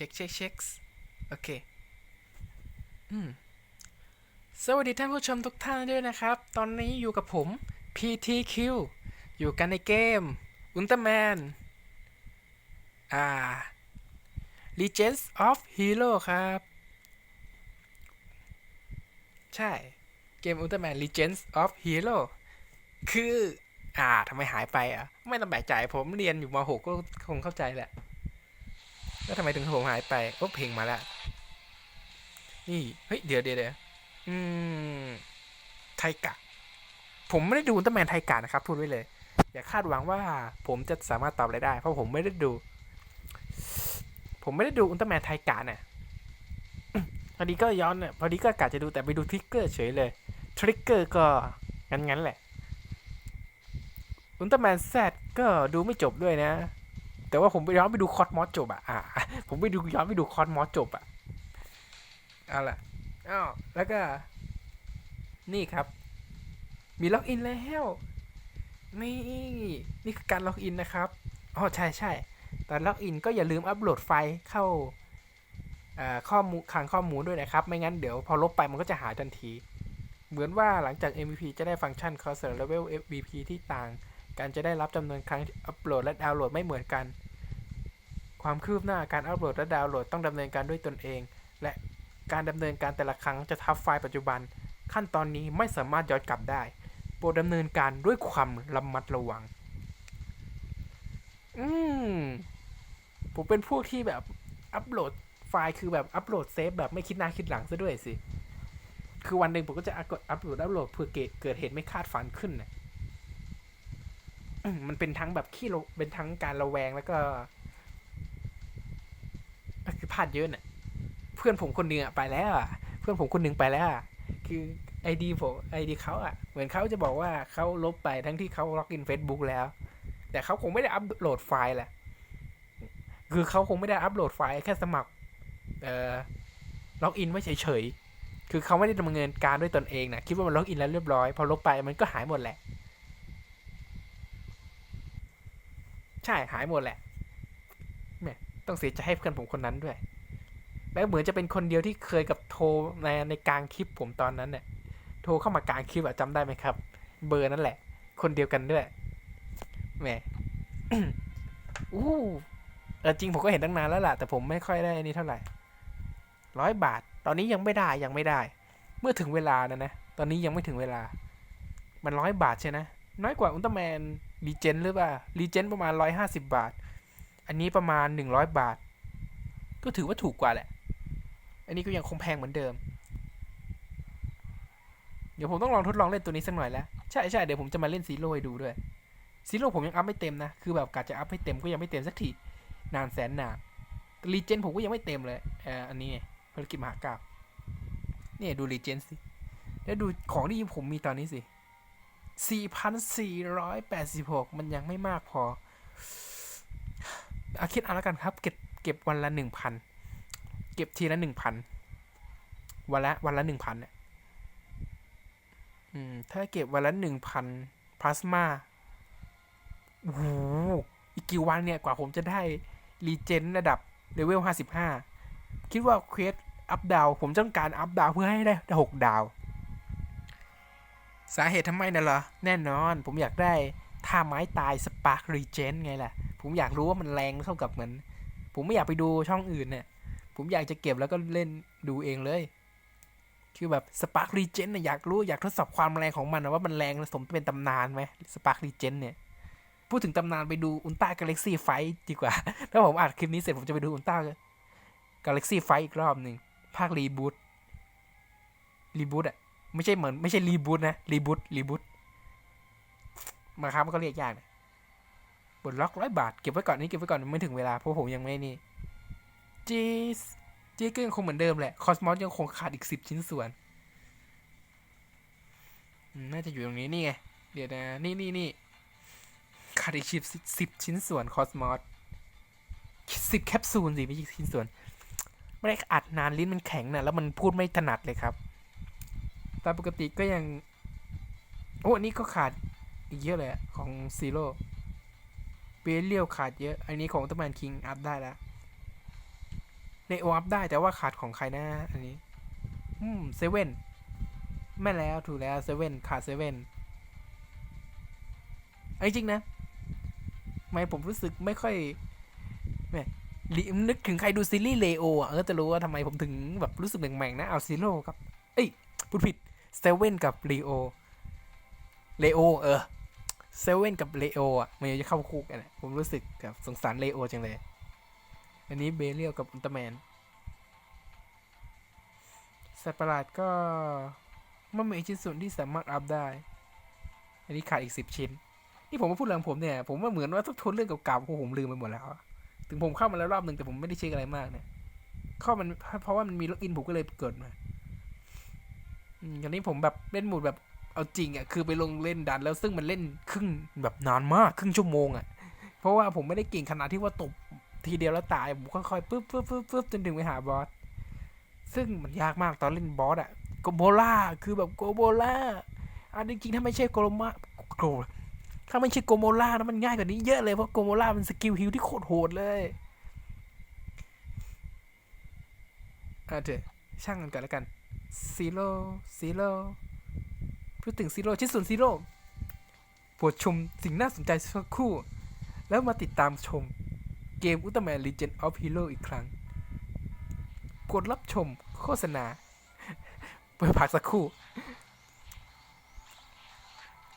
ช็คเช็คเช็คโอเคอืมสวัสดีท่านผู้ชมทุกท่านด้วยนะครับ ตอนนี้อยู่กับผม PTQ อยู่กันในเกม Ultraman อ่า Legends of Hero ครับ ใช่ เกม Ultraman Legends of Hero คือ อ่าทำไมหายไปอะ ไม่ต้องแปลกใจผมเรียนอยู่ม .6 ก็คงเข้าใจแหละ แล้วทำไมถึงผมหายไปโอ้เพลงมาแล้ว นี่ เฮ้ย เดี๋ยวเดี๋ยวเดี๋ยวอืม ไทกะ ผมไม่ได้ดูอุลตร้าแมนไทกะนะครับ พูดไว้เลย อย่าคาดหวังว่า ผมจะสามารถตอบอะไรได้ เพราะผมไม่ได้ดู ผมไม่ได้ดูอุลตร้าแมนไทกะเนี่ยพอดีก็ย้อนเนี่ยพอดีก็กะจะดูแต่ไปดูทริกเกอร์เฉยเลย ทริกเกอร์ก็งั้นๆแหละ อุลตร้าแมนแซดก็ดูไม่จบด้วยนะ แต่ว่าผมไปย้อนไปดูคอสมอสจบอะอ่าผมไปดูย้อนไปดูคอสมอสจบอะเอาล่ะอ้าวแล้วก็ นี่ครับ มีล็อกอินแล้วนี่นี่คือการล็อกอินนะครับอ๋อใช่ใช่ตอนล็อกอินก็อย่าลืมอัปโหลดไฟล์เข้าเอ่อข้อมูลคังข้อมูลด้วยนะครับ ไม่งั้นเดี๋ยวพอลบไปมันก็จะหายทันที เหมือนว่าหลังจาก MVP จะได้ฟังก์ชัน Cursor Level MVP ที่ต่าง การจะได้รับจำนวนครั้งอัปโหลดและดาวน์โหลดไม่เหมือนกัน ความคืบหน้าการอัปโหลดและดาวน์โหลดต้องดำเนินการด้วยตนเอง และการดำเนินการแต่ละครั้งจะทับไฟล์ปัจจุบัน ขั้นตอนนี้ไม่สามารถย้อนกลับได้ โปรดดำเนินการด้วยความระมัดระวัง อืมผมเป็นพวกที่แบบอัปโหลดไฟล์คือแบบอัปโหลดเซฟแบบไม่คิดหน้าคิดหลังซะด้วยสิ คือวันหนึ่งผมก็จะกดอัปโหลดอัปโหลดเพื่อเกิดเกิดเหตุไม่คาดฝันขึ้นนะ มันเป็นทั้งแบบขี้ระเป็นทั้งการระแวงแล้วก็คือพลาดเยอะเน่ะเพื่อนผมคนหนึ่งอะไปแล้วอะเพื่อนผมคนหนึ่งไปแล้วอะคือไอดีผมไอดีเขาอะเหมือนเขาจะบอกว่าเขาลบไปทั้งที่เขาล็อกอิน Facebook แล้ว แต่เขาคงไม่ได้อัปโหลดไฟล์แหละ คือเขาคงไม่ได้อัปโหลดไฟล์แค่สมัคร เอ่อล็อกอินไว้เฉยๆคือเขาไม่ได้ดำเนินการด้วยตนเองนะคิดว่ามันล็อกอินแล้วเรียบร้อย พอลบไปมันก็หายหมดแหละ ใช่หายหมดแหละแม่ต้องเสียใจให้เพื่อนผมคนนั้นด้วย แล้วเหมือนจะเป็นคนเดียวที่เคยกับโทรในในกลางคลิปผมตอนนั้นเนี่ยโทรเข้ามากลางคลิปอะจำได้ไหมครับ เบอร์นั่นแหละ คนเดียวกันด้วยแหมอู้เออจริงผมก็เห็นตั้งนานแล้วล่ะ แต่ผมไม่ค่อยได้อันนี้เท่าไหร่ร้อยบาท ตอนนี้ยังไม่ได้ยังไม่ได้ เมื่อถึงเวลานะนะ ตอนนี้ยังไม่ถึงเวลา มันร้อยบาทใช่นะ น้อยกว่าอุลตร้าแมน รีเจนหรือเปล่ารีเจนประมาณร้อยห้าสิบาท อันนี้ประมาณหนึ่งร้อยบาท ก็ถือว่าถูกกว่าแหละ อันนี้ก็ยังคงแพงเหมือนเดิม เดี๋ยวผมต้องลองทดลองเล่นตัวนี้สักหน่อยแล้ว ใช่ใช่เดี๋ยวผมจะมาเล่นซีโร่ดูด้วยซีโร่ผมยังอัพไม่เต็มนะ คือแบบกะจะอัพให้เต็มก็ยังไม่เต็มสักที นานแสนนานรีเจนผมก็ยังไม่เต็มเลยเอออันนี้ไงภารกิจมหากราบเนี่ยดูรีเจนสิ แล้วดูของที่ผมมีตอนนี้สิ 4,486 มันยังไม่มากพออาคิดเอาแล้วกันครับ เก็บเก็บวันละหนึ่งพันเก็บทีละหนึ่งพันวันละวันละหนึ่งพันเนี่ยอืม ถ้าเก็บวันละหนึ่งพันพลาสมาโอ้โหอีกกี่วันเนี่ย กว่าผมจะได้รีเจนระดับเลเวลห้าสิบห้าคิดว่าเควสอัพดาวผมต้องการอัพดาวเพื่อให้ได้หกดาว สาเหตุทำไมน่ะเหรอ แน่นอน ผมอยากได้ท่าไม้ตายสปาร์ครีเจนไงล่ะ ผมอยากรู้ว่ามันแรงเท่ากับเหมือน ผมไม่อยากไปดูช่องอื่นเนี่ย ผมอยากจะเก็บแล้วก็เล่นดูเองเลย คือแบบสปาร์ครีเจนเนี่ยอยากรู้อยากทดสอบความแรงของมันนะว่ามันแรงสมเป็นตำนานไหมสปาร์ครีเจนเนี่ย พูดถึงตำนานไปดูอุลตร้ากาแล็กซี่ไฟดีกว่า ถ้าผมอัดคลิปนี้เสร็จผมจะไปดูอุลตร้ากาแล็กซี่ไฟอีกรอบหนึ่งภาครีบูตรีบูตอะ ไม่ใช่เหมือนไม่ใช่รีบูตนะรีบูตรีบูตมาครับมันก็เรียกยากนะบนล็อกร้อยบาท เก็บไว้ก่อนนี่เก็บไว้ก่อนไม่ถึงเวลาเพราะผมยังไม่นี่จีสจีก็ยังคงเหมือนเดิมแหละคอสมอสยังคงขาดอีกสิบชิ้นส่วนน่าจะอยู่ตรงนี้นี่ไงเดี๋ยวนะนี่นี่นี่ขาดอีกสิบสิบชิ้นส่วนคอสมอสสิบแคปซูลสิไม่ใช่ชิ้นส่วน ไม่ได้อัดนานลิ้นมันแข็งนะแล้วมันพูดไม่ถนัดเลยครับ ตามปกติก็ยัง โอ้อันนี้ก็ขาดอีกเยอะเลยของซีโร่เบเลียวขาดเยอะ อันนี้ของตแมนคิงอัพได้แล้วเลโออัพได้แต่ว่าขาดของใครนะอันนี้ อืมเซเว่นแม่แล้วถูกแล้วเซเว่นขาดเซเว่นไอ้จริงนะทำไม่ผมรู้สึกไม่ค่อยแหม่ลินึกถึงใครดูซีรีส์เลโออะเออจะรู้ว่าทำไมผมถึงแบบรู้สึกแหม่งๆนะ เอาซีโร่ครับ เอ้ยพูดผิด เซเว่นกับเลโอเลโอเออเซเว่นกับเลโออะมันจะเข้าคุกกันนะผมรู้สึกแบบสงสารเลโอจังเลย อันนี้เบเรียลกับอุลตร้าแมนสัตว์ประหลาดก็มันมีชิ้นส่วนที่สามารถอัพได้ อันนี้ขาดอีกสิบชิ้น นี่ผมมาพูดเรื่องผมเนี่ย ผมว่าเหมือนว่าทุกทุนเรื่องเก่าๆของผมลืมไปหมดแล้วอะถึงผมเข้ามาแล้วรอบหนึ่งแต่ผมไม่ได้เช็คอะไรมากเนี่ย เข้ามันเพราะว่ามันมีล็อกอินผมก็เลยเกิดมา อันนี้ผมแบบเล่นโหมดแบบเอาจริงอะคือไปลงเล่นดันแล้วซึ่งมันเล่นครึ่งแบบนานมากครึ่งชั่วโมงอะ เพราะว่าผมไม่ได้เก่งขนาดที่ว่าตบทีเดียวแล้วตายผมค่อยๆปึ๊บปึ๊บปึ๊บปึ๊บจนถึงไปหาบอสซึ่งมันยากมากตอนเล่นบอสอะโกโบล่าคือแบบโกโบล่าอันจริงๆถ้าไม่ใช่โกโลมาโกถ้าไม่ใช่โกโมล่านะมันง่ายกว่านี้เยอะเลยเพราะโกโมล่ามันสกิลฮิลที่โคตรโหดเลยอะเถอะช่างกันก่อนแล้วกัน ซีโร่ซีโร่พูดถึงซีโร่ชิ้นส่วนซีโร่ปรดชมสิ่งน่าสนใจสักคู่ แล้วมาติดตามชมเกมอุลตร้าแมนลีเจนออฟฮีโร่อีกครั้ง กดรับชมโฆษณา เปิดพักสักคู่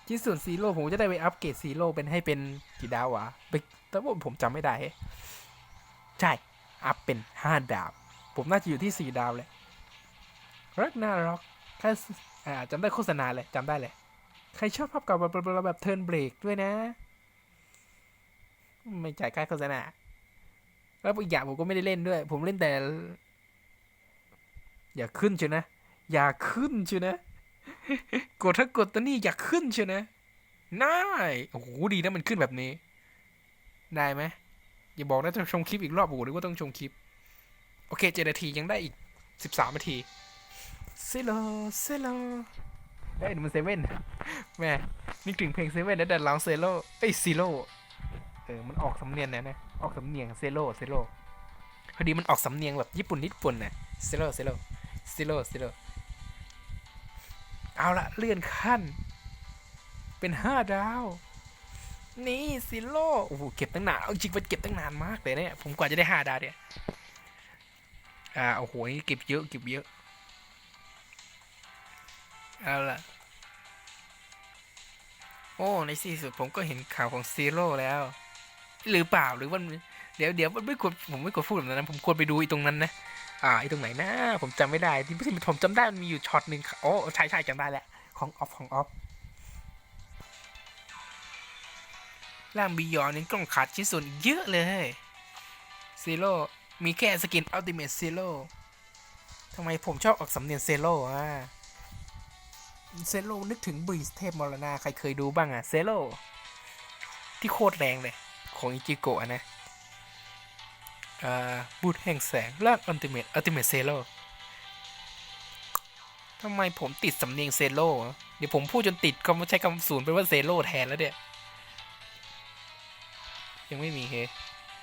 ชิ้นส่วนซีโร่ผมจะได้ไปอัปเกรดซีโร่เป็นให้เป็นกี่ดาววะไปแต่ว่าผมจำไม่ได้ ใช่ อัพเป็นห้าดาว ผมน่าจะอยู่ที่สี่ดาวเลย รักน่ารักแค่อ่าจำได้โฆษณาเลยจำได้เลย ใครชอบภาพเก่าแบบแบบแบบเทิร์นเบรกด้วยนะ ไม่จ่ายค่าโฆษณา แล้วอีกอย่างผมก็ไม่ได้เล่นด้วย ผมเล่นแต่ อย่าขึ้นเชียวนะ อย่าขึ้นเชียวนะ กดถ้ากดตัวนี้อย่าขึ้นเชียวนะได้โอ้โหดีนะมันขึ้นแบบนี้ ได้ไหมอย่าบอกนะต้องชมคลิปอีกรอบโอ้โหหรือว่าต้องชมคลิป โอเคเจ็ดนาทียังได้อีกสิบสามนาที ซโลเซโลได้ยมันเซเว่นแม่นึกถึงเพลงเซเว่นแล้วแต่ร้องเซโลเอ้ยซีโร่เออมันออกสำเนียงนะนะออกสำเนียงเซโลเซโลพอดีมันออกสำเนียงแบบญี่ปุ่นญี่ปุ่นนะเซโลเซโลซิโร่ซิโร่เอาละเลื่อนขั้น เป็นห้าดาว นี่ซิโร่โอ้โหเก็บตั้งนานเอาจริงมันเก็บตั้งนานมากเลยเนี่ยผมกว่าจะได้ห้าดาวเนี่ยอ่าโอ้โหนี่เก็บเยอะเก็บเยอะ เอาละโอ้ ในที่สุดผมก็เห็นข่าวของซีโร่แล้ว หรือเปล่าหรือว่าเดี๋ยวเดี๋ยวมันไม่ควรผมไม่ควรพูดแบบนั้นผมควรไปดูอีตรงนั้นนะ อ่าอ้ตรงไหนนะ ผมจำไม่ได้ที่ที่ผมจำได้มันมีอยู่ช็อตหนึ่งโอ้ใช่ใช่จำได้แหละ ของออฟของออฟร่างบียอนนี่กล้องขาดชิ้นส่วนเยอะเลยซีโร่มีแค่สกินอัลติเมทซีโร่ทำไมผมชอบออกสำเนียงเซโร่อะ เซโร่นึกถึงบีสเทพมรณาใครเคยดูบ้างอะเซโร่ที่โคตรแรงเลย ของอิจิโกะนะบูทแห่งแสงร่างอัลติเมทอัลติเมทเซโลทำไมผมติดสำเนียงเซโลเดี๋ยวผมพูดจนติดก็ไม่ใช้คำศูนย์เป็นว่าเซโลแทนแล้วเนี่ยยังไม่มีเฮ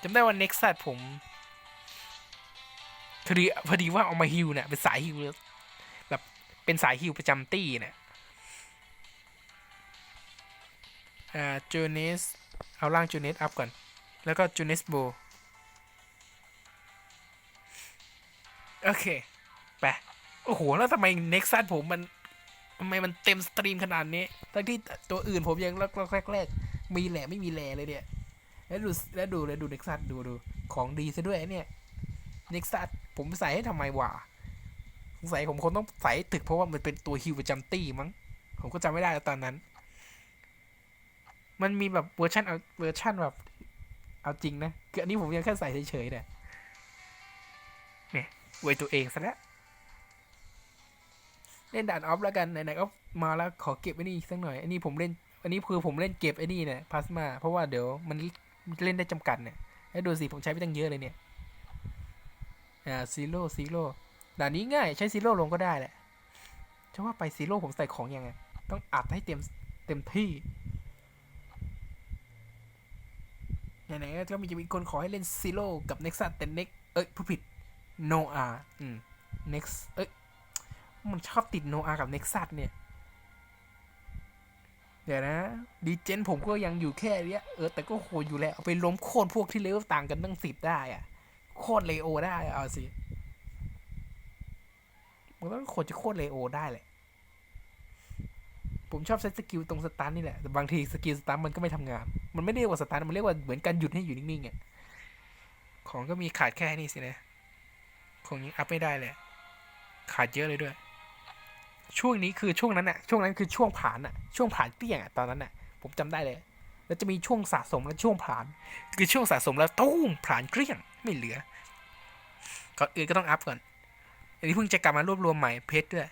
จำได้ว่าเน็กซัสผมพอดีพอดีว่าเอามาฮิวเนี่ยเป็นสายฮิวแบบเป็นสายฮิวประจำตี้เนี่ย อ่าจูเนสเอาร่างจูเนสอัพก่อน แล้วก็จูเนสโบโอเคไปโอ้โห แล้วทำไมเน็กซัสผมมันทำไมมันเต็มสตรีมขนาดนี้ ทั้งที่ตัวอื่นผมยังแรกแรกแรกๆมีแหล่ไม่มีแหล่เลยเนี่ย แล้วดูแล้วดูแล้วดูเน็กซัสดูดูของดีซะด้วยเนี่ยเน็กซัสผมใส่ให้ทำไมวะสงสัยผมคงต้องใส่ให้ตึกเพราะว่ามันเป็นตัวฮิวประจำตี้มั้ง ผมก็จำไม่ได้แล้วตอนนั้น มันมีแบบเวอร์ชันเอาเวอร์ชันแบบเอาจริงนะคืออันนี้ผมยังแค่ใส่เฉยๆเนี่ยอวยตัวเองซะแล้วเล่นด่านออฟแล้วกันไหนๆก็มาแล้วขอเก็บไอ้นี่สักหน่อยอันนี้ผมเล่น อันนี้คือผมเล่นเก็บไอ้นี่เนี่ยพลาสมา เพราะว่าเดี๋ยวมันเล่นได้จำกัดเนี่ยแล้วดูสิผมใช้ไปตั้งเยอะเลยเนี่ยอ่าซีโร่ซีโร่ด่านนี้ง่ายใช้ซีโร่ลงก็ได้แหละจะว่าไปซีโร่ผมใส่ของยังไงต้องอัดให้เต็มเต็มที่ ไหนๆก็มีจะมีคนขอให้เล่นซีโร่กับเน็กซัสแต่เน็กเอ้ยผู้ผิดโนอาอืม next เอ้ยมันชอบติดโนอากับ nexus เนี่ยเดี๋ยวนะดีเจนผมก็ยังอยู่แค่เนี้ยเออแต่ก็โหดอยู่แล้วเอาไปล้มโค่นพวกที่เลเวลต่างกันตั้งสิบได้อะโค่นเลโอได้อะเอาสิมันก็โคตรจะโค่นเลโอได้แหละ ผมชอบใช้สกิลตรงสตาร์ทนี่แหละ แต่บางทีสกิลสตาร์ทมันก็ไม่ทำงาน มันไม่เรียกว่าสตาร์ทมันเรียกว่าเหมือนการหยุดให้อยู่นิ่งๆอะของก็มีขาดแค่นี้สินะ ของยังอัพไม่ได้เลย ขาดเยอะเลยด้วย ช่วงนี้คือช่วงนั้นอะช่วงนั้นคือช่วงผ่านอะช่วงผ่านเตี้ยงอะตอนนั้นอะผมจำได้เลย แล้วจะมีช่วงสะสมและช่วงผ่าน คือช่วงสะสมแล้วตุ้มผ่านเกลี้ยงไม่เหลือ ก่อนอื่นก็ต้องอัพก่อน อันนี้เพิ่งจะกลับมารวบรวมใหม่เพชรด้วย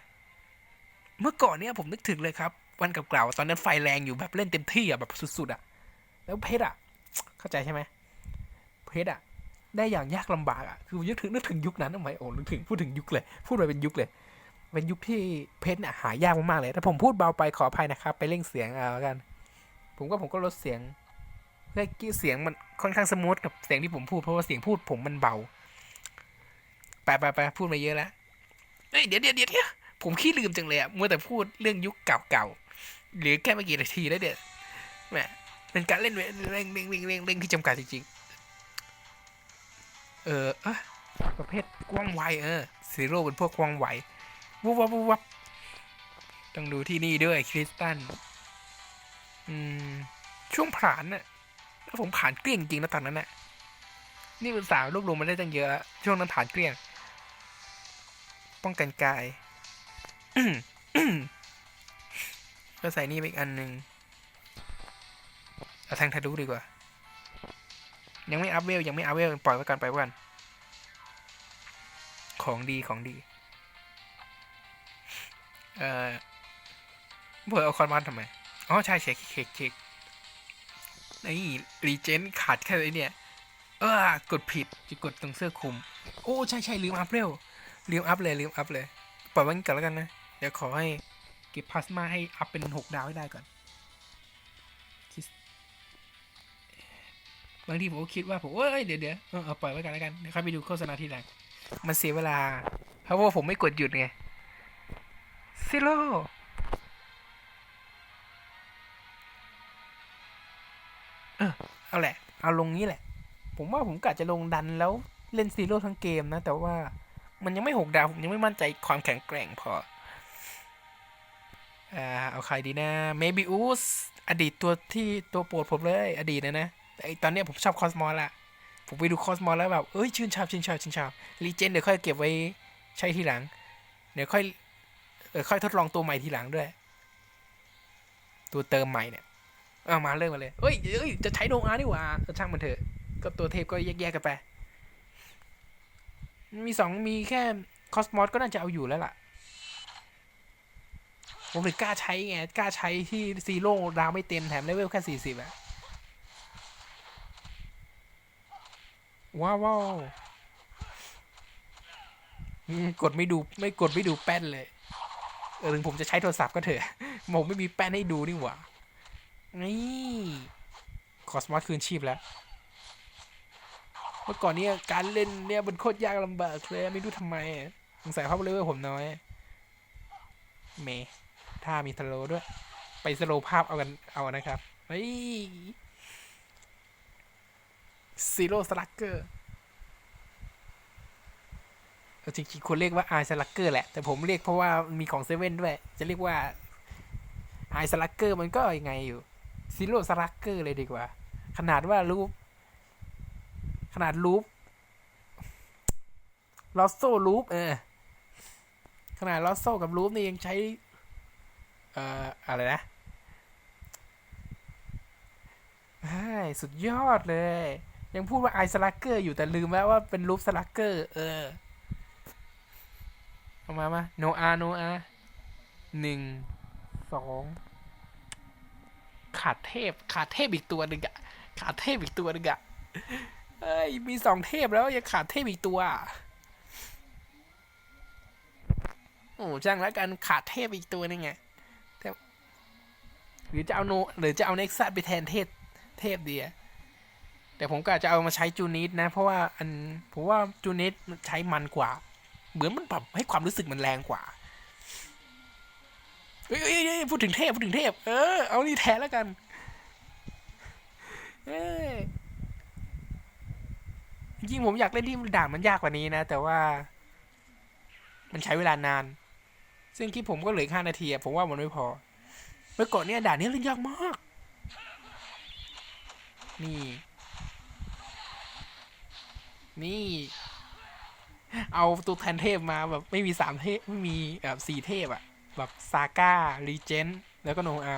เมื่อก่อนเนี่ยผมนึกถึงเลยครับ วันเก่าๆตอนนั้นไฟแรงอยู่แบบเล่นเต็มที่อะแบบสุดๆอะ แล้วเพชรอะ เข้าใจใช่ไหมเพชรอะ ได้อย่างยากลำบากอะคือนึกถึงนึกถึงยุคนั้นทำไมโอ้นึกถึงพูดถึงยุคเลย พูดไปเป็นยุคเลย เป็นยุคที่เพชรเนี่ยหายากมากๆเลยถ้าผมพูดเบาไปขออภัยนะครับ ไปเร่งเสียงเอาแล้วกัน ผมก็ผมก็ลดเสียงเพื่อกี้เสียงมันค่อนข้างสมูทกับเสียงที่ผมพูดเพราะว่าเสียงพูดผมมันเบาไปไปไปพูดมาเยอะแล้วเอ้ยเดี๋ยวเดี๋ยวเดี๋ยวเดี๋ยวผมขี้ลืมจังเลยอะมัวแต่พูดเรื่องยุคเก่าๆ หรือแค่ไม่กี่นาทีแล้วเดี๋ยแหมเป็นการเล่นเร่งเร่งเร่งเร่งเร่งที่จำกัดจริงๆเออประเภทกว้างไวเออซีโร่เป็นพวกกว้างไววุบวับวุบวับต้องดูที่นี่ด้วยคริสตันอืมช่วงผ่านน่ะแล้วผมผ่านเกลี้ยงจริงนะตอนนั้นน่ะนี่เป็นสาวรวบรวมมาได้ตั้งเยอะแล้วช่วงนั้นผ่านเกลี้ยง ป้องกันกาย ก็ใส่นี่ไปอีกอันหนึ่งเอาแทงทะลุดีกว่า ยังไม่อัพเวลยังไม่อัพเวลปล่อยไว้กันไปล่อยไว้กันของดีของดี เอ่อเบอร์เอาคอนมันทำไม อ๋อ ใช่เช็คเช็คเช็คนี่รีเจนขาดแค่ไอ้เนี่ย เออกดผิดจะกดตรงเสื้อคลุม โอ้ ใช่ใช่ลืมอัพเร็วลืมอัพเลยลืมอัพเลย ปล่อยไว้กันแล้วกันนะ เดี๋ยวขอให้ ก็บพลาสมาให้อัพเป็นหกดาวให้ได้ก่อนบางทีผมก็คิดว่าผมเอ้ยเดี๋ยวเดี๋ยวเออเปล่อยไว้กันแล้วกันเดี๋ยวค่อยไปดูโฆษณาทีหลังมันเสียเวลา เพราะว่าผมไม่กดหยุดไงซิโร่เออเอาแหละ เอาลงนี้แหละ ผมว่าผมกะจะลงดันแล้วเล่นซีโร่ทั้งเกมนะ แต่ว่ามันยังไม่หกดาว ผมยังไม่มั่นใจความแข็งแกร่งพอ อ่าเอาใครดีนะเมบิอุสอดีตตัวที่ตัวโปรดผมเลย อดีตนะนะแต่ตอนเนี้ยผมชอบคอสมอลละผมไปดูคอสมอลแล้วแบบเอ้ยชื่นชอบชื่นชอบชื่นชอบรีเจนเดี๋ยวค่อยเก็บไว้ใช้ทีหลัง เดี๋ยวค่อยเออค่อยทดลองตัวใหม่ทีหลังด้วย ตัวเติมใหม่เนี่ยเอามาเริ่มมาเลยเอ้ยเอ้ยจะใช้โนอาร์นี่หว่าช่างมันเถอะ ก็ตัวเทพก็แยกๆกันไป มีสองมีแค่คอสมอสก็น่าจะเอาอยู่แล้วล่ะ ผมถึงกล้าใช้ไง กล้าใช้ที่ซีโร่ดาวไม่เต็มแถมเลเวลแค่สี่สิบอะว้าวว้าวกดไม่ดูไม่กดไม่ดูแป้นเลย เออถึงผมจะใช้โทรศัพท์ก็เถอะผมไม่มีแป้นให้ดูนี่หว่า นี่คอสมอสคืนชีพแล้ว เมื่อก่อนเนี่ยการเล่นเนี่ยมันโคตรยากลำบากเลย ไม่รู้ทำไมสงสัยเพราะเลเวลผมน้อย เมย์ ถ้ามีสโลด้วย ไปสโลภาพเอากันเอานะครับเฮ้ยซีโร่สลักเกอร์จริงๆควรเรียกว่าไอสลักเกอร์แหละ แต่ผมเรียกเพราะว่ามีของเซเว่นด้วย จะเรียกว่าไอสลักเกอร์มันก็ยังไงอยู่ซีโร่สลักเกอร์เลยดีกว่า ขนาดว่ารูป ขนาดรูปลอสโซ่รูปเออ ขนาดลอสโซ่กับรูปนี่ยังใช้ อ่ออะไรนะใช่สุดยอดเลย ยังพูดว่าไอสลักเกอร์อยู่แต่ลืมแล้วว่าเป็นรูปสลักเกอร์ เออเอามามาโนอาโนอาหนึ่งสองขาดเทพ ขาดเทพอีกตัวหนึ่งอะขาดเทพอีกตัวหนึ่งอะเอ้ย มีสองเทพแล้วยังขาดเทพอีกตัวอะโอ้จังแล้วกันขาดเทพอีกตัวนึงไง หรือจะเอาโนหรือจะเอาเน็กซัสไปแทนเทพเทพดีอะแต่ผมก็อาจจะเอามาใช้จูนิสนะ เพราะว่าอันผมว่าจูนิสมันใช้มันกว่า เหมือนมันแบบให้ความรู้สึกมันแรงกว่าเอ้ยเอ้ยพูดถึงเทพพูดถึงเทพ เออ เอานี่แทนแล้วกัน เอ้ยจริงๆผมอยากเล่นที่ด่านมันยากกว่านี้นะ แต่ว่า มันใช้เวลานาน ซึ่งที่ผมก็เหลืออีกห้านาทีผมว่ามันไม่พอ เมื่อก่อนเนี่ยด่านนี้เล่นยากมาก นี่ นี่ เอาตัวแทนเทพมาแบบไม่มีสามเทพ ไม่มีแบบสี่เทพอะแบบซาก้ารีเจนแล้วก็โนอา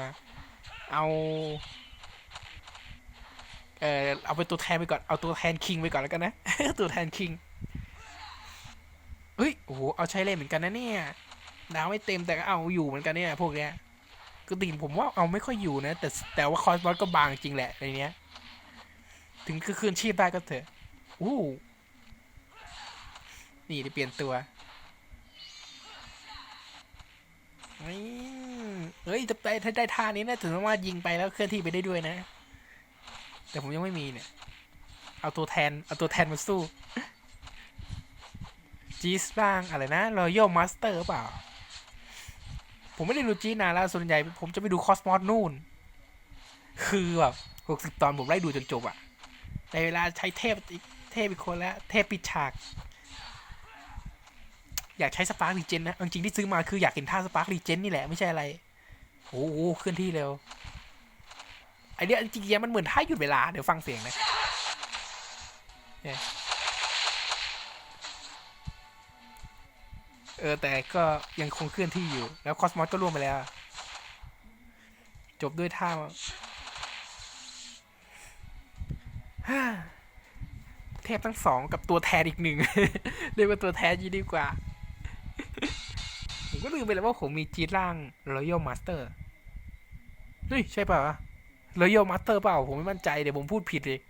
เอาเออเอาเป็นตัวแทนไปก่อน เอาตัวแทนคิงไปก่อนแล้วกันนะ ตัวแทนคิง เฮ้ย โอ้โห เอาใช้เล่นเหมือนกันนะเนี่ยดาวไม่เต็มแต่ก็เอาอยู่เหมือนกันเนี่ยพวกเนี้ย คือติ่งผมว่าเอาไม่ค่อยอยู่นะ แต่แต่ว่าคอสบอสก็บางจริงแหละในเนี้ย ถึงคือคืนชีพได้ก็เถอะอู้นี่ได้เปลี่ยนตัวเฮ้ยจะไปถ้าได้ท่านี้นะถึงว่ายิงไปแล้วเคลื่อนที่ไปได้ด้วยนะ แต่ผมยังไม่มีเนี่ย เอาตัวแทน เอาตัวแทนมาสู้จีสบ้างอะไรนะรอยัลมาสเตอร์เปล่า ผมไม่ได้ดูจีนานแล้วส่วนใหญ่ผมจะไปดูคอสมอสนู่น คือแบบหกสิบตอนผมไล่ดูจนจบอะในเวลาใช้เทพอีกเทพอีกคนแล้ว เทพปิดฉาก อยากใช้สปาร์ครีเจนนะ จริงที่ซื้อมาคืออยากเห็นท่าสปาร์ครีเจนนี่แหละ ไม่ใช่อะไร โอ้โหเคลื่อนที่เร็วไอเนี้ยจริงๆมันเหมือนท่าหยุดเวลา เดี๋ยวฟังเสียงนะเนี่ย เออ แต่ก็ยังคงเคลื่อนที่อยู่ แล้วคอสมอสก็ร่วมไปแล้ว จบด้วยท่าฮ่าเทพทั้งสองกับตัวแทนอีกหนึ่งเรียกว่าตัวแทนยีดีกว่า ผมก็ลืมไปแล้วว่าผมมีจีดล่าง Royal Master เฮ้ยใช่ป่าวะ Royal Master เปล่า ผมไม่มั่นใจ เดี๋ยวผมพูดผิดเลย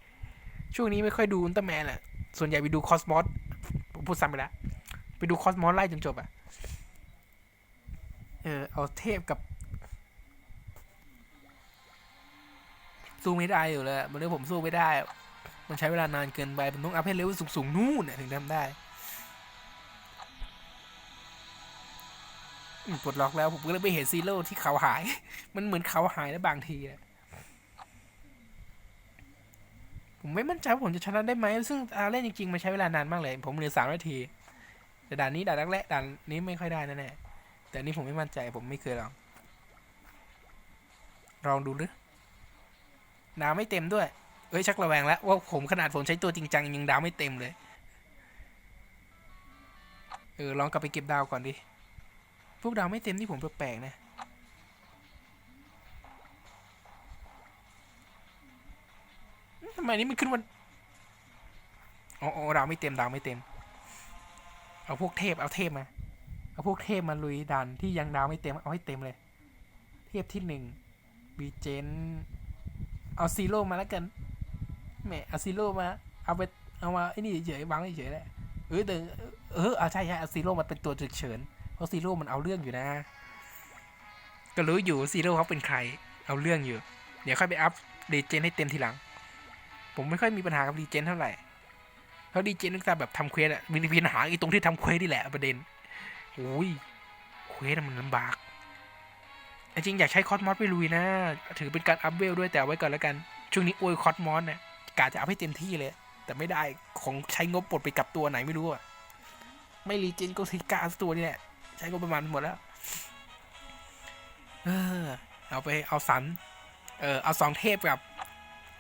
ช่วงนี้ไม่ค่อยดูอุลตร้าแมนแหละส่วนใหญ่ไปดูคอสมอสผมพูดซ้ำไปแล้ว ไปดูคอสมอสไล่จนจบอะเออ เอาเทพกับสู้ไม่ได้อยู่เลยอะมันเรื่องผมสู้ไม่ได้ มันใช้เวลานานเกินไปผมต้องอัพให้เลเวลสูงๆนู่นน่ะถึงทำได้ปลดล็อกแล้วผมก็เลยไปเห็นซีโร่ที่เขาหาย มันเหมือนเขาหายนะบางทีอะผมไม่มั่นใจว่าผมจะชนะได้ไหม ซึ่งอาเล่นจริงๆมันใช้เวลานานมากเลย ผมเหลือสามนาที แต่ด่านนี้ด่านแรกๆด่านนี้ไม่ค่อยได้แน่ๆแต่นนี้ผมไม่มั่นใจผมไม่เคยลองลองดูหรือดาวไม่เต็มด้วย เอ้ยชักระแวงแล้วว่าผมขนาดผมใช้ตัวจริงจังยังดาวไม่เต็มเลย เออลองกลับไปเก็บดาวก่อนดิ พวกดาวไม่เต็มนี่ผมแปลกๆนะทำไมนี่มันขึ้นวันอ๋ออ๋อดาวไม่เต็มดาวไม่เต็ม เอาพวกเทพเอาเทพมา เอาพวกเทพมาลุยดันที่ยังดาวไม่เต็มเอาให้เต็มเลย เทพที่หนึ่งบีเจน เอาซีโร่มาแล้วกันแหมเอาซีโร่มา เอาไปเอามาไอ้นี่เฉยๆวางเฉยๆแหละเออแต่เออเอาใช่ใช่เอาซีโร่มาเป็นตัวฉุกเฉินเพราะซีโร่มันเอาเรื่องอยู่นะ ก็รู้อยู่ซีโร่เขาเป็นใคร เอาเรื่องอยู่ เดี๋ยวค่อยไปอัพดีเจนให้เต็มทีหลัง ผมไม่ค่อยมีปัญหากับดีเจนเท่าไหร่ เพราดีเจนึกต่แบบทำเควสอะมีปัญหาอีตรงที่ทำเควสนี่แหละประเด็นโอ้ยเควสมันลำบากจริงอยากใช้คอสมอสไปลุยนะ ถือเป็นการอัพเวลด้วยแต่เอาไว้ก่อนแล้วกัน ช่วงนี้อวยคอสมอสเนี่ยกะจะอัพให้เต็มที่เลย แต่ไม่ได้ของใช้งบปลดไปกับตัวไหนไม่รู้อะไม่รีเจนก็ทิกาสตัวนี่แหละ ใช้งบประมาณหมดแล้ว เออ เอาไปเอาสัน เออเอาสองเทพกับ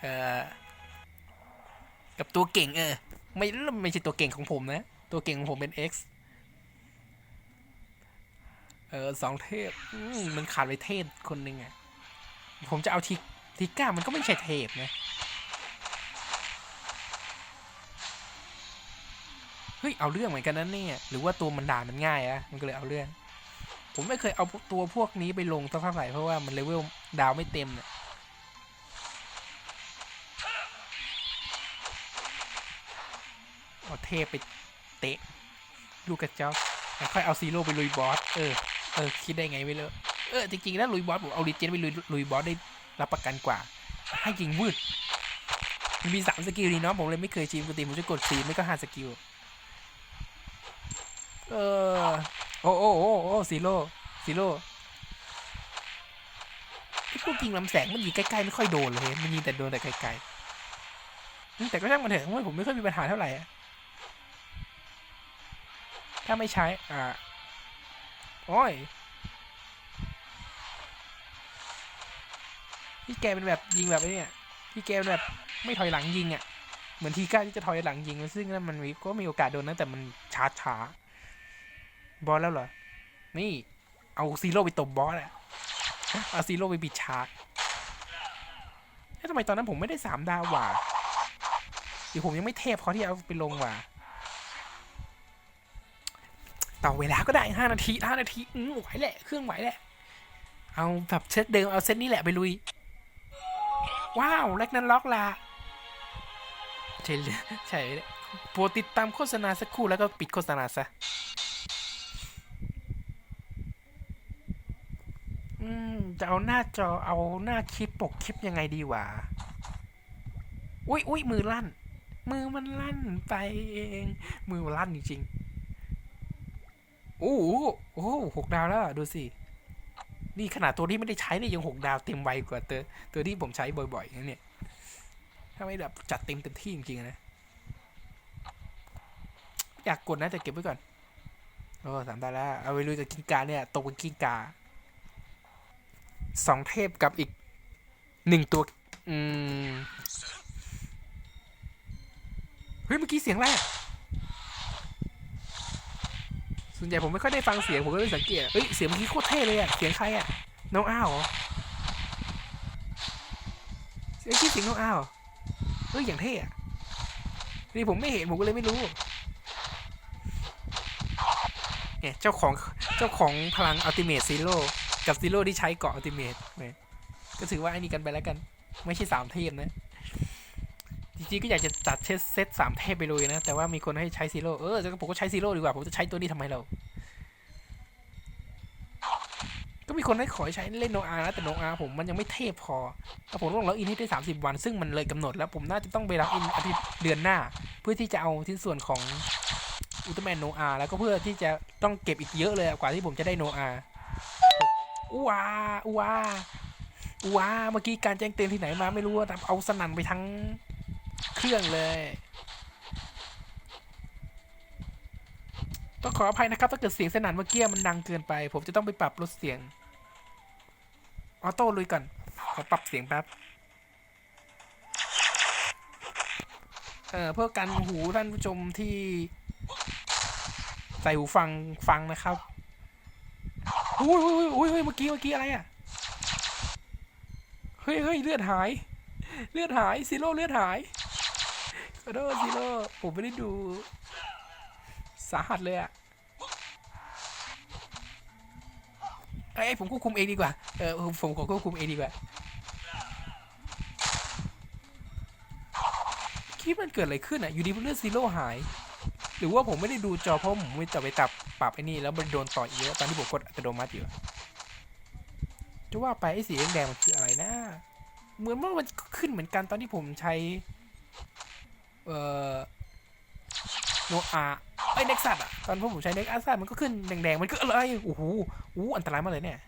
เออกับตัวเก่งเออ ไม่ไม่ใช่ตัวเก่งของผมนะ ตัวเก่งของผมเป็น X เออสองเทพมมันขาดไปเทพคนหนึ่งอะ ผมจะเอาทิทิก้ามันก็ไม่ใช่เทพนะเฮ้ยเอาเรื่องเหมือนกันนั่นเนี่ยหรือว่าตัวมันด่ามันง่ายอะมันก็เลยเอาเรื่อง ผมไม่เคยเอาตัวพวกนี้ไปลงเท่าไหร่เพราะว่ามันเลเวลดาวไม่เต็มเนี่ย เอาเทพไปเตะลูกกระจอกแล้วค่อยเอาซีโร่ไปลุยบอส เออ เออ คิดได้ไงไม่รู้เออ จริงๆแล้วลุยบอสผมเอาลีเจนไปลุยลุยบอสได้รับประกันกว่า ให้ยิงวืดมันมีสามสกิลนี่เนาะผมเลยไม่เคยชิมปกติผมจะกดสี่ไม่ก็ห้าสกิล เออ โอ้โอ้โอ้โอ้ซีโร่ซีโร่ไอ้พวกยิงลำแสงมันยิงใกล้ๆไม่ค่อยโดนเลย มันยิงแต่โดนแต่ไกลๆแต่ก็ช่างมันเถอะเพราะผมไม่ค่อยมีปัญหาเท่าไหร่ ถ้าไม่ใช้ อ่า โอ้ยพี่แกเป็นแบบยิงแบบนี่พี่แกเป็นแบบไม่ถอยหลังยิงอะ เหมือนทีก้าที่จะถอยหลังยิง ซึ่งนั่นมันก็มีโอกาสโดนนะแต่มันช้าช้าบอสแล้วเหรอ นี่ เอาซีโร่ไปตบบอสอะเอาซีโร่ไปบิดชาร์จแล้วทำไมตอนนั้นผมไม่ได้สามดาวว่าหรือผมยังไม่เทพเพอที่เอาไปลงว่า ต่อเวลาก็ได้ห้านาทีห้านาทีอืมไหวแหละ เครื่องไหวแหละ เอาแบบเซตเดิมเอาเซตนี้แหละไปลุย ว้าวแลกนั้นล็อกละใช่เลยใช่เลยโปรดติดตามโฆษณาสักครู่แล้วก็ปิดโฆษณาซะอืมจะเอาหน้าจอเอาหน้าคลิปปกคลิปยังไงดีวะ อุ้ยอุ้ยมือลั่น มือมันลั่นไปเอง มือมันลั่นจริงๆ โอ้โหโอ้โหหกดาวแล้วดูสิ นี่ขนาดตัวที่ไม่ได้ใช้เนี่ยยังหกดาวเต็มไวกว่าตัวตัวที่ผมใช้บ่อยๆนะเนี่ย ถ้าไม่แบบจัดเต็มเต็มที่จริงๆนะ อยากกดนะแต่เก็บไว้ก่อน โอ้สามดาวแล้ว เอาไปลุยกับกิ้งกาเนี่ยตกเป็นกิ้งกาสองเทพกับอีกหนึ่งตัว อืม เฮ้ย เมื่อกี้เสียงอะไรอะ ส่วนใหญ่ผมไม่ค่อยได้ฟังเสียงผมก็เลยสังเกตเฮ้ยเสียงเมื่อกี้โคตรเท่เลยอะเสียงใครอะน้องอ้าวเหรอเสียงที่เสียงน้องอ้าวเฮ้ยอย่างเท่อะนี่ผมไม่เห็นผมก็เลยไม่รู้เนี่ยเจ้าของเจ้าของพลังอัลติเม e ซีโร่กับซีโร่ที่ใช้เกาะอัลติเม e เนี่ยก็ถือว่าไอ้นี่กันไปแล้วกัน ไม่ใช่สามเทพนะ จริงๆก็อยากจะจัดเซตเซตสามเทพไปเลยนะ แต่ว่ามีคนให้ใช้ซีโร่เออแล้วผมก็ใช้ซีโร่ดีกว่า ผมจะใช้ตัวนี้ทำไมเรา ก็มีคนให้ขอใช้เล่นโนอานะแต่โนอาผมมันยังไม่เทพพอแล้วผมต้องล็อกอินให้ได้สามสิบวัน ซึ่งมันเลยกำหนดแล้วผมน่าจะต้องไปล็อกอินอาทิตย์เดือนหน้า เพื่อที่จะเอาที่ส่วนของอุลตร้าแมนโนอาแล้วก็เพื่อที่จะต้องเก็บอีกเยอะเลยกว่าที่ผมจะได้โนอาว้าว้าว้าเมื่อกี้การแจ้งเตือนที่ไหนมาไม่รู้ว่าแต่เอาสนั่นไปทั้ง เครื่องเลย ต้องขออภัยนะครับ ถ้าเกิดเสียงสนั่นเมื่อกี้มันดังเกินไป ผมจะต้องไปปรับลดเสียง ออโต้ลุยก่อน ขอปรับเสียงแป๊บ เอ่อเพื่อกันหูท่านผู้ชมที่ ใส่หูฟังฟังนะครับ อุ้ยอุ้ยอุ้ยอุ้ยเมื่อกี้เมื่อกี้อะไรอะ เฮ้ยเฮ้ยเลือดหายเลือดหายซีโร่เลือดหาย ขอโทษซีโร่ผมไม่ได้ดู สาหัสเลยอะไอ้ยผมควบคุมเองดีกว่า เออผมผมขอควบคุมเองดีกว่าคิดมันเกิดอะไรขึ้นอะอยู่ดีเลือดซีโร่หาย หรือว่าผมไม่ได้ดูจอเพราะผมไม่จะไปตับปรับไอ้นี่แล้วมันโดนต่อยเยอะตอนที่ผมกดอัตโนมัติอยู่อะจะว่าไปไอ้สีแดงมันคืออะไรนะ เหมือนว่ามันขึ้นเหมือนกันตอนที่ผมใช้ เอ่อโนอาไอ้เน็กซัสอะตอนพวกผมใช้เน็กซัสมันก็ขึ้นแดงๆ มันก็อะไรโอ้โหอู้อันตรายมากเลยเนี่ย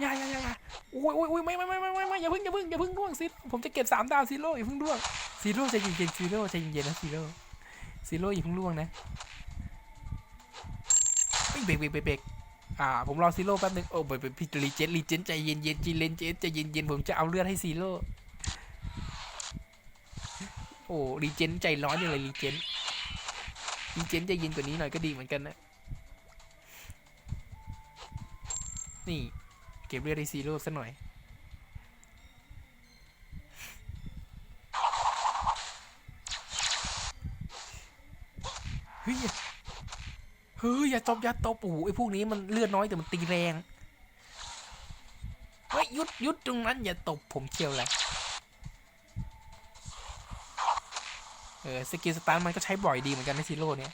อย่าอย่าอย่าโอ้ยโอ้ยโอ้ยไม่ไม่ไม่ไม่ไม่อย่าพิ่งอย่าพิ่งอย่าพิ่งร่วงซิผมจะเก็บสามดาวซีโร่อย่าพิ่งร่วงซีโร่ใจเย็นๆซีโร่ใจเย็นๆนะซีโร่ซีโร่อย่าพิ่งร่วงนะเบรกเบรกเบรกอ่าผมรอซีโร่แป๊บนึงโอ้ยไปพี่รีเจนรีเจนใจเย็นเย็นจีเลนเจนใจเย็นเย็นผมจะเอาเลือดให้ซีโร่ โอ้รีเจนใจร้อนอย่างไรรีเจนรีเจนใจเย็นกว่านี้หน่อยก็ดีเหมือนกันนะ นี่ เก็บเลือดไอซีโร่ซะหน่อย เฮ้ย เฮ้ย อย่าตบอย่าตบโอ้โหไอ้พวกนี้มันเลือดน้อยแต่มันตีแรง เฮ้ยหยุดหยุดตรงนั้นอย่าตบผมเชียวแหละ เออสกิลสตันมันก็ใช้บ่อยดีเหมือนกันในซีโร่เนี่ย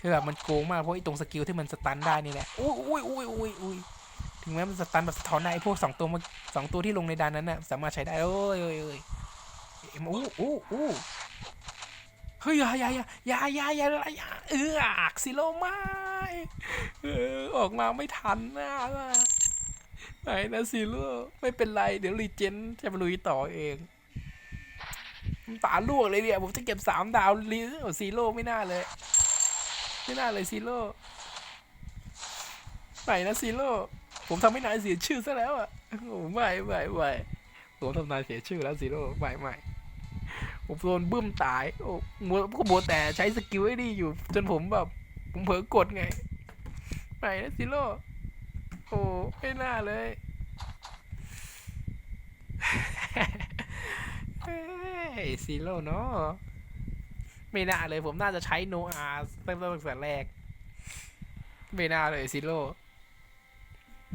คือแบบมันโกงมากเพราะไอ้ตรงสกิลที่มันสตันได้นี่แหละอุ้ยอุ้ยอุ้ยอุ้ยอุ้ยถึงแม้มันสตันแบบสะท้อนได้ไอ้พวกสองตัวมาสองตัวที่ลงในดานนั้นน่ะสามารถใช้ได้โอ้ยโอ้ยโอ้ยเอ็มอู้อู้อู้เฮ้ยย่าย่าย่าย่าย่าย่ายาเอออักซิโลไม่เออออกมาไม่ทันนะไหนนะซิโลไม่เป็นไรเดี๋ยวรีเจนจะมาลุยต่อเอง ตาลวกเลยเนี่ย ผมจะเก็บสามดาวลีซีโร่ไม่น่าเลย ไม่น่าเลยซีโร่ไหนนะซีโร่ผมทำให้นายเสียชื่อซะแล้วอะโอ้ไม่ไม่ไม่ผมทำนายเสียชื่อแล้วซีโร่ไม่ไม่ผมโดนบึ้มตาย โอ้มัวก็มัวแต่ใช้สกิลไอ้นี่อยู่ จนผมแบบ ผมเผลอกดไงไหนนะซีโร่โอ้ไม่น่าเลย ซีโร่เนาะไม่น่าเลยผมน่าจะใช้โนอาตั้งแต่ตั้งแต่แรก ไม่น่าเลยซีโร่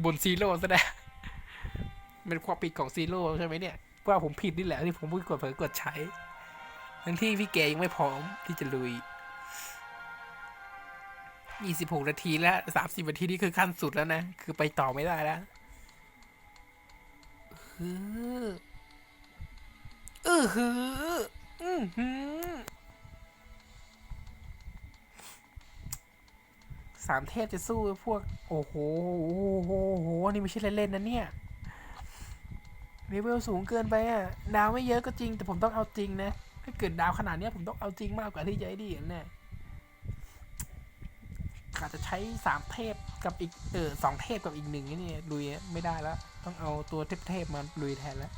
บนซีโร่ซะแล้วเป็นความผิดของซีโร่ใช่ไหมเนี่ยว่าผมผิดนี่แหละที่ผมพูดกดเผลอกดใช้ ทั้งที่พี่เกยังไม่พร้อมที่จะลุย 26 นาทีแล้ว30 นาทีนี่คือขั้นสุดแล้วนะ คือไปต่อไม่ได้แล้ว ออหืออือหือสามเทพจะสู้พวก โอ้โหโอ้โหโอ้โหนี่ไม่ใช่เล่นๆนะเนี่ยเลเวลสูงเกินไปอะ ดาวไม่เยอะก็จริง แต่ผมต้องเอาจริงนะ ถ้าเกิดดาวขนาดนี้ผมต้องเอาจริงมากกว่าที่จะไอ้ดีแน่อาจจะใช้สามเทพกับอีก เออสองเทพกับอีกหนึ่งนี่ลุยไม่ได้แล้ว ต้องเอาตัวเทพๆมาลุยแทนแล้ว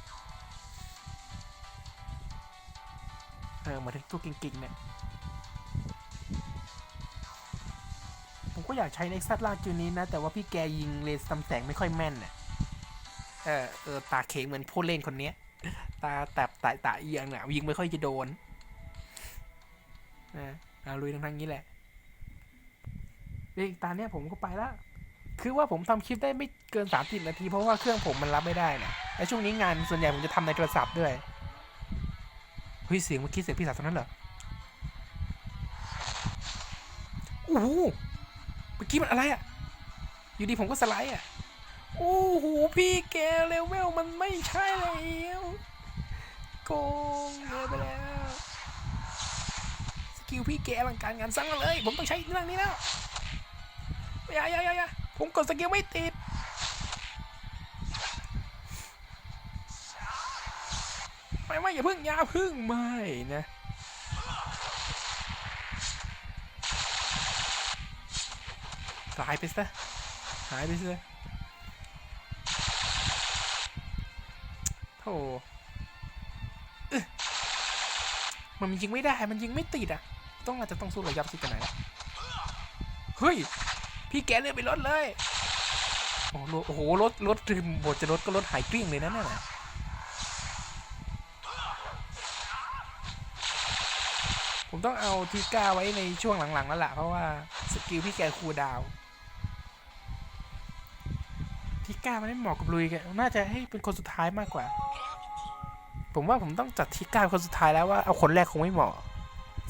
เออหมายถึงตัวกิ่งๆเนี่ย ผมก็อยากใช้ในซัตลากจูนี้นะ แต่ว่าพี่แกยิงเลนส์ตำแสงไม่ค่อยแม่นน่ะเออเออตาเขงเหมือนผู้เล่นคนเนี้ย ตาแตบตาตาเอียงน่ะยิงไม่ค่อยจะโดนนะเอาลุยทั้งๆนี้แหละเรื่องตาเนี้ยผมก็ไปละคือว่าผมทำคลิปได้ไม่เกิน30นาที เพราะว่าเครื่องผมมันรับไม่ได้นะและช่วงนี้งานส่วนใหญ่ผมจะทำในโทรศัพท์ด้วย ฮ้ยเสียงเมื่อกี้เสียงพี่สาวตอนนั้นเหรอโอ้โหเมื่อกี้มันอะไรอะ่ะอยู่ดีผมก็สไลด์อะโอ้โหพี่แกเลเวลมันไม่ใช่แล้วโกงเกินไปแล้วสกิลพี่แกอลังการงานสร้างมาเลย ผมต้องใช้เรื่องนี้แล้วอย่าอย่าอย่าผมกดสกิลไม่ติด ไม่อย่าพึ่งอย่าพึ่งไม่นะตายไปซะหายไปซะโธ่มันยิงไม่ได้ มันยิงไม่ติดอะ ต้องอาจจะต้องสู้ระยับสิกันไหนเฮ้ย พี่แกเลยไปรถเลย โอ้โหโอ้โหรถรถถึงบทจะรถก็รถหายเกลี้ยงเลยนะนั่นน่ะ ต้องเอาทีก้าไว้ในช่วงหลังๆแล้วล่ะ เพราะว่าสกิลพี่แกคูดาวทีก้ามันไม่เหมาะกับลุยแกน่าจะให้เป็นคนสุดท้ายมากกว่า ผมว่าผมต้องจัดทีก้าเป็นคนสุดท้ายแล้วว่าเอาคนแรกคงไม่เหมาะ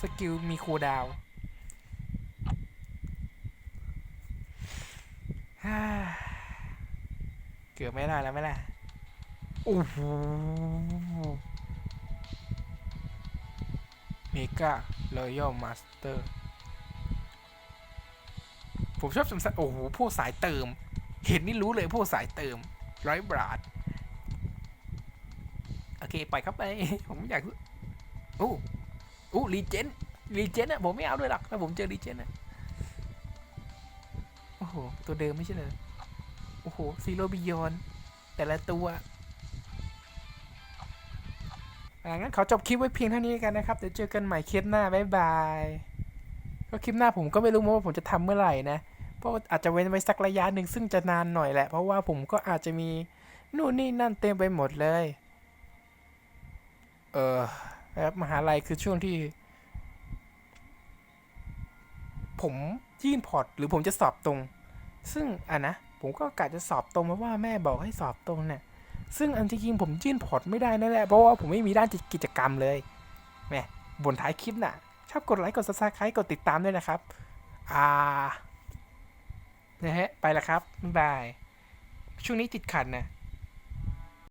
สกิลมีคูดาวเกือบไม่ได้แล้วไหมล่ะโอ้โห เมการอยัลมาสเตอร์ผมชอบสำสัยโอ้โห พวกสายเติม เห็นนี่รู้เลยพวกสายเติม ร้อยบาท โอเคปล่อยเข้าไป ผมอยากโอ้โอ้รีเจนรีเจนอะผมไม่เอาด้วยหรอกถ้าผมเจอรีเจนอะโอ้โห ตัวเดิมไม่ใช่เลยโอ้โห ซีโรบิยอน แต่ละตัว งั้นขอจบคลิปไว้เพียงเท่านี้กันนะครับ เดี๋ยวเจอกันใหม่คลิปหน้าบ๊ายบายก็คลิปหน้าผมก็ไม่รู้ว่าผมจะทำเมื่อไหร่นะ เพราะอาจจะเว้นไว้สักระยะหนึ่งซึ่งจะนานหน่อยแหละ เพราะว่าผมก็อาจจะมีนู่นนี่นั่นเต็มไปหมดเลย เออครับมหาลัยคือช่วงที่ ผมยื่นพอร์ตหรือผมจะสอบตรง ซึ่งอะนะ ผมก็กะจะสอบตรงเพราะว่าแม่บอกให้สอบตรงเนี่ย ซึ่งอันที่จริงผมยื่นพอร์ตไม่ได้นั่นแหละ เพราะว่าผมไม่มีด้านกิจกรรมเลยแหมบนท้ายคลิปน่ะ ชอบกดไลค์ กดซับสไครต์กดติดตามด้วยนะครับ อ่านะฮะ ไปละครับ บ๊ายบาย ช่วงนี้ติดขัดนะ